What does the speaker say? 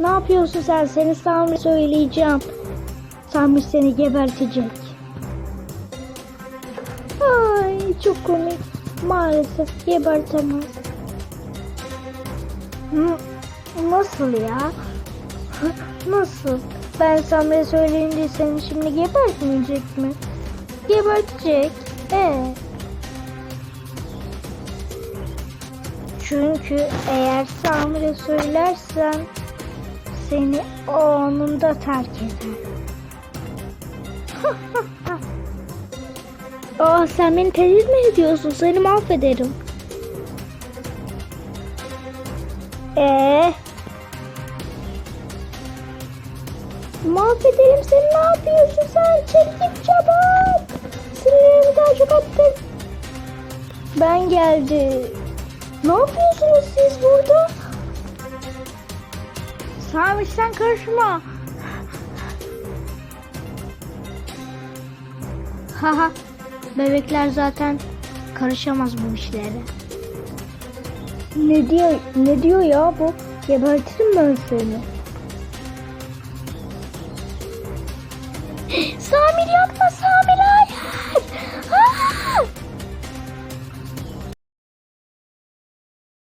Ne yapıyorsun sen? Seni Sami söyleyeceğim. Sami seni gebertecek. Ay çok komik. Maalesef gebertemez. Nasıl ya? Nasıl? Ben Sami'ye söyleyince seni şimdi gebertmeyecek mi? Gebertecek. Ee? Çünkü eğer Samir'e söylersen seni anında terk eder. Aa sen beni tehdit mi ediyorsun? Seni mahvederim. Ee? Mahvederim seni ne yapıyorsun sen? Çek git çabuk. Sinirlerimi daha çok attın. Ben geldi. Ne yapıyorsunuz siz burada? Sami sen karışma. Haha. Bebekler zaten karışamaz bu işlere. Ne diyor ne diyor ya bu? Gebertirim ben seni. Samir yapma Samir.